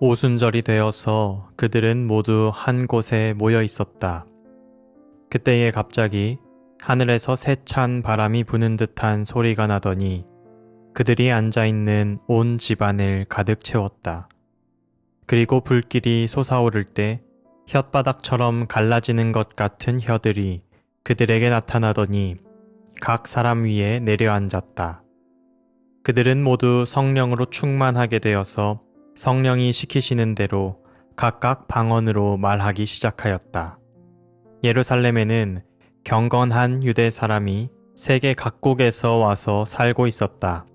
오순절이 되어서 그들은 모두 한 곳에 모여 있었다. 그때에 갑자기 하늘에서 세찬 바람이 부는 듯한 소리가 나더니 그들이 앉아 있는 온 집안을 가득 채웠다. 그리고 불길이 솟아오를 때 혓바닥처럼 갈라지는 것 같은 혀들이 그들에게 나타나더니 각 사람 위에 내려앉았다. 그들은 모두 성령으로 충만하게 되어서 성령이 시키시는 대로 각각 방언으로 말하기 시작하였다. 예루살렘에는 경건한 유대 사람이 세계 각국에서 와서 살고 있었다.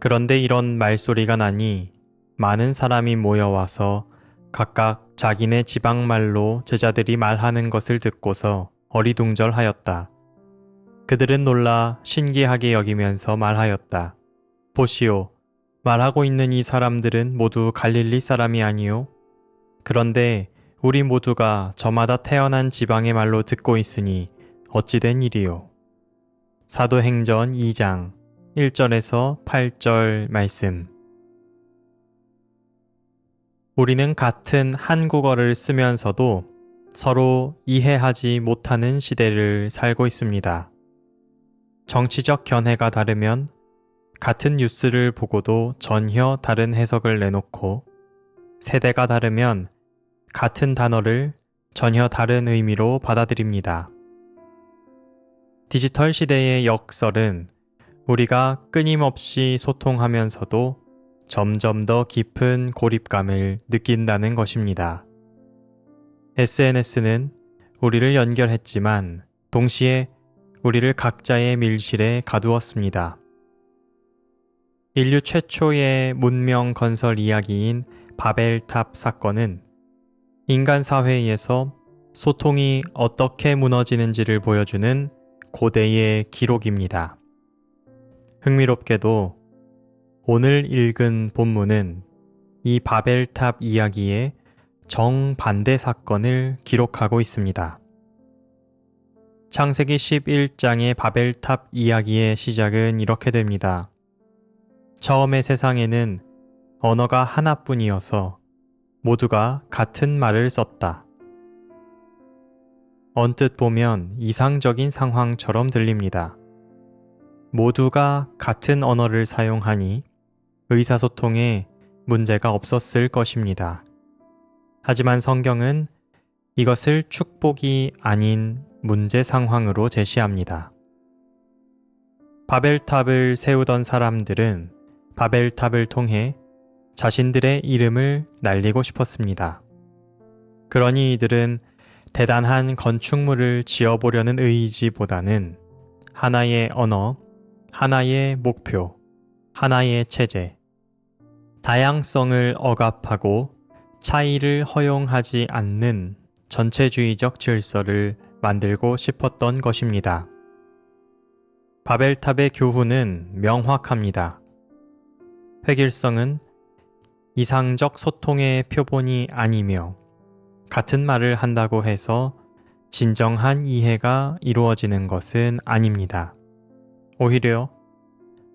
그런데 이런 말소리가 나니 많은 사람이 모여와서 각각 자기네 지방말로 제자들이 말하는 것을 듣고서 어리둥절하였다. 그들은 놀라 신기하게 여기면서 말하였다. 보시오, 말하고 있는 이 사람들은 모두 갈릴리 사람이 아니요? 그런데 우리 모두가 저마다 태어난 지방의 말로 듣고 있으니 어찌된 일이요? 사도행전 2장 1절에서 8절 말씀. 우리는 같은 한국어를 쓰면서도 서로 이해하지 못하는 시대를 살고 있습니다. 정치적 견해가 다르면 같은 뉴스를 보고도 전혀 다른 해석을 내놓고 세대가 다르면 같은 단어를 전혀 다른 의미로 받아들입니다. 디지털 시대의 역설은 우리가 끊임없이 소통하면서도 점점 더 깊은 고립감을 느낀다는 것입니다. SNS는 우리를 연결했지만 동시에 우리를 각자의 밀실에 가두었습니다. 인류 최초의 문명 건설 이야기인 바벨탑 사건은 인간 사회에서 소통이 어떻게 무너지는지를 보여주는 고대의 기록입니다. 흥미롭게도 오늘 읽은 본문은 이 바벨탑 이야기의 정반대 사건을 기록하고 있습니다. 창세기 11장의 바벨탑 이야기의 시작은 이렇게 됩니다. 처음의 세상에는 언어가 하나뿐이어서 모두가 같은 말을 썼다. 언뜻 보면 이상적인 상황처럼 들립니다. 모두가 같은 언어를 사용하니 의사소통에 문제가 없었을 것입니다. 하지만 성경은 이것을 축복이 아닌 문제 상황으로 제시합니다. 바벨탑을 세우던 사람들은 바벨탑을 통해 자신들의 이름을 날리고 싶었습니다. 그러니 이들은 대단한 건축물을 지어보려는 의지보다는 하나의 언어, 하나의 목표, 하나의 체제, 다양성을 억압하고 차이를 허용하지 않는 전체주의적 질서를 만들고 싶었던 것입니다. 바벨탑의 교훈은 명확합니다. 획일성은 이상적 소통의 표본이 아니며 같은 말을 한다고 해서 진정한 이해가 이루어지는 것은 아닙니다. 오히려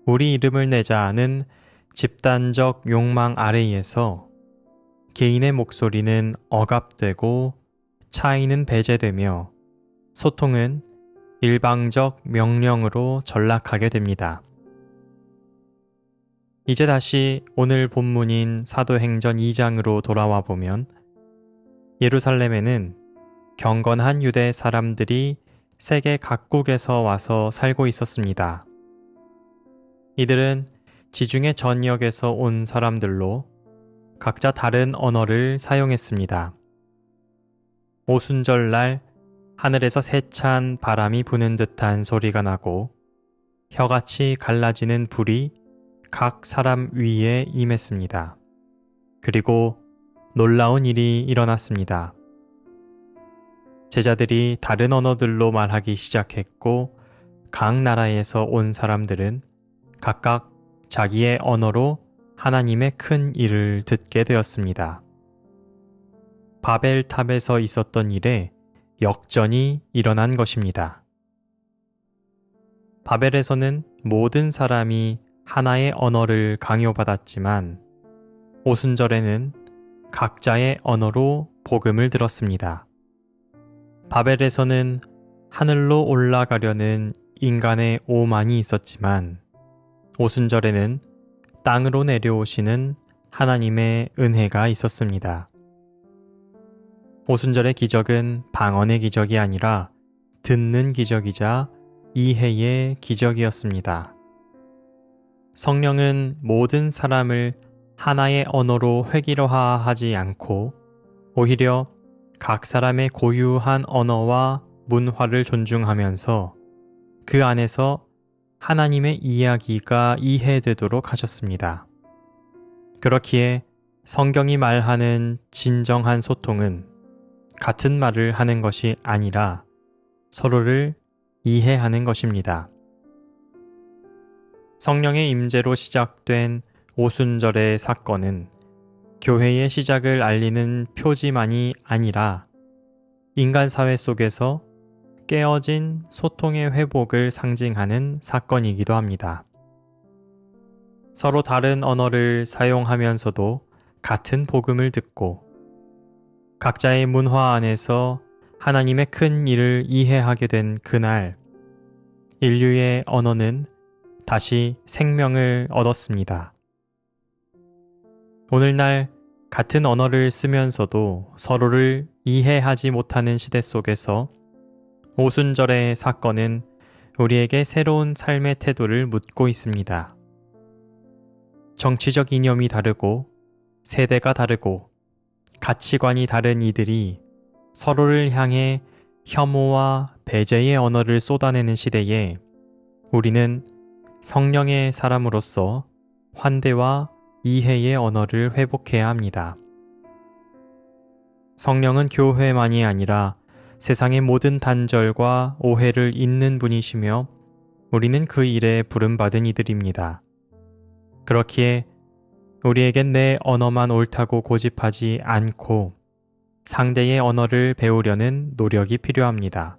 우리 이름을 내자 하는 집단적 욕망 아래에서 개인의 목소리는 억압되고 차이는 배제되며 소통은 일방적 명령으로 전락하게 됩니다. 이제 다시 오늘 본문인 사도행전 2장으로 돌아와 보면 예루살렘에는 경건한 유대 사람들이 세계 각국에서 와서 살고 있었습니다. 이들은 지중해 전역에서 온 사람들로 각자 다른 언어를 사용했습니다. 오순절날 하늘에서 세찬 바람이 부는 듯한 소리가 나고 혀같이 갈라지는 불이 각 사람 위에 임했습니다. 그리고 놀라운 일이 일어났습니다. 제자들이 다른 언어들로 말하기 시작했고 각 나라에서 온 사람들은 각각 자기의 언어로 하나님의 큰 일을 듣게 되었습니다. 바벨탑에서 있었던 일에 역전이 일어난 것입니다. 바벨에서는 모든 사람이 하나의 언어를 강요받았지만 오순절에는 각자의 언어로 복음을 들었습니다. 바벨에서는 하늘로 올라가려는 인간의 오만이 있었지만 오순절에는 땅으로 내려오시는 하나님의 은혜가 있었습니다. 오순절의 기적은 방언의 기적이 아니라 듣는 기적이자 이해의 기적이었습니다. 성령은 모든 사람을 하나의 언어로 획일화하지 않고 오히려 각 사람의 고유한 언어와 문화를 존중하면서 그 안에서 하나님의 이야기가 이해되도록 하셨습니다. 그렇기에 성경이 말하는 진정한 소통은 같은 말을 하는 것이 아니라 서로를 이해하는 것입니다. 성령의 임재로 시작된 오순절의 사건은 교회의 시작을 알리는 표지만이 아니라 인간 사회 속에서 깨어진 소통의 회복을 상징하는 사건이기도 합니다. 서로 다른 언어를 사용하면서도 같은 복음을 듣고 각자의 문화 안에서 하나님의 큰 일을 이해하게 된 그날 인류의 언어는 다시 생명을 얻었습니다. 오늘날 같은 언어를 쓰면서도 서로를 이해하지 못하는 시대 속에서 오순절의 사건은 우리에게 새로운 삶의 태도를 묻고 있습니다. 정치적 이념이 다르고 세대가 다르고 가치관이 다른 이들이 서로를 향해 혐오와 배제의 언어를 쏟아내는 시대에 우리는 성령의 사람으로서 환대와 이해의 언어를 회복해야 합니다. 성령은 교회만이 아니라 세상의 모든 단절과 오해를 잇는 분이시며 우리는 그 일에 부름받은 이들입니다. 그렇기에 우리에겐 내 언어만 옳다고 고집하지 않고 상대의 언어를 배우려는 노력이 필요합니다.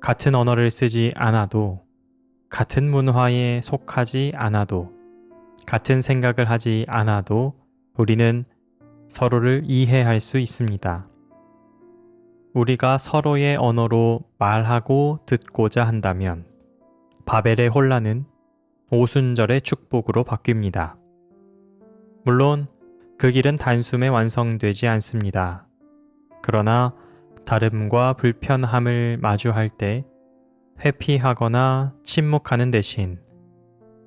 같은 언어를 쓰지 않아도, 같은 문화에 속하지 않아도, 같은 생각을 하지 않아도 우리는 서로를 이해할 수 있습니다. 우리가 서로의 언어로 말하고 듣고자 한다면 바벨의 혼란은 오순절의 축복으로 바뀝니다. 물론 그 길은 단숨에 완성되지 않습니다. 그러나 다름과 불편함을 마주할 때 회피하거나 침묵하는 대신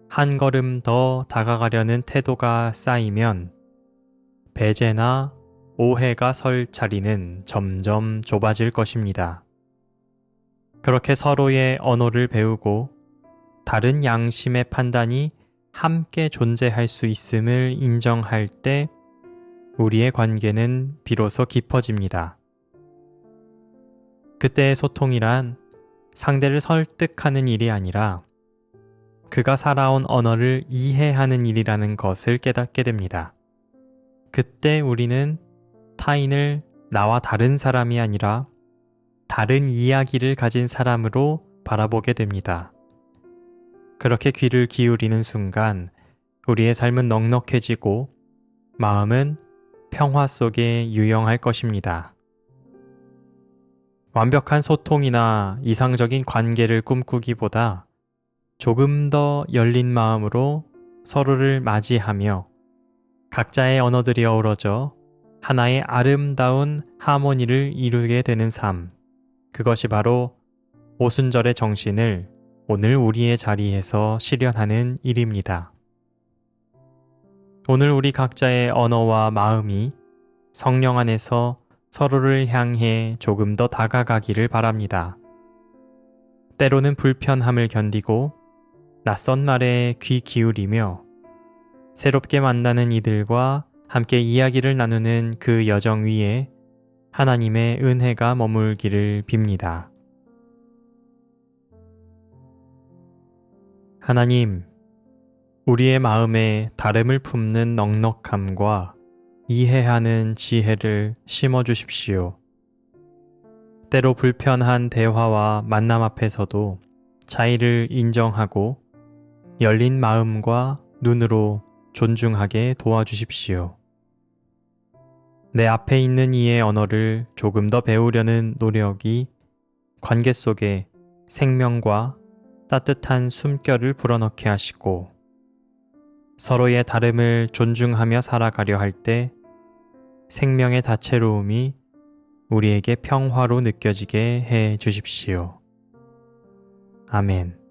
한 걸음 더 다가가려는 태도가 쌓이면 배제나 오해가 설 자리는 점점 좁아질 것입니다. 그렇게 서로의 언어를 배우고 다른 양심의 판단이 함께 존재할 수 있음을 인정할 때 우리의 관계는 비로소 깊어집니다. 그때의 소통이란 상대를 설득하는 일이 아니라 그가 살아온 언어를 이해하는 일이라는 것을 깨닫게 됩니다. 그때 우리는 타인을 나와 다른 사람이 아니라 다른 이야기를 가진 사람으로 바라보게 됩니다. 그렇게 귀를 기울이는 순간 우리의 삶은 넉넉해지고 마음은 평화 속에 유영할 것입니다. 완벽한 소통이나 이상적인 관계를 꿈꾸기보다 조금 더 열린 마음으로 서로를 맞이하며 각자의 언어들이 어우러져 하나의 아름다운 하모니를 이루게 되는 삶. 그것이 바로 오순절의 정신을 오늘 우리의 자리에서 실현하는 일입니다. 오늘 우리 각자의 언어와 마음이 성령 안에서 서로를 향해 조금 더 다가가기를 바랍니다. 때로는 불편함을 견디고 낯선 말에 귀 기울이며 새롭게 만나는 이들과 함께 이야기를 나누는 그 여정 위에 하나님의 은혜가 머물기를 빕니다. 하나님, 우리의 마음에 다름을 품는 넉넉함과 이해하는 지혜를 심어 주십시오. 때로 불편한 대화와 만남 앞에서도 차이를 인정하고 열린 마음과 눈으로 존중하게 도와주십시오. 내 앞에 있는 이의 언어를 조금 더 배우려는 노력이 관계 속에 생명과 따뜻한 숨결을 불어넣게 하시고 서로의 다름을 존중하며 살아가려 할 때 생명의 다채로움이 우리에게 평화로 느껴지게 해 주십시오. 아멘.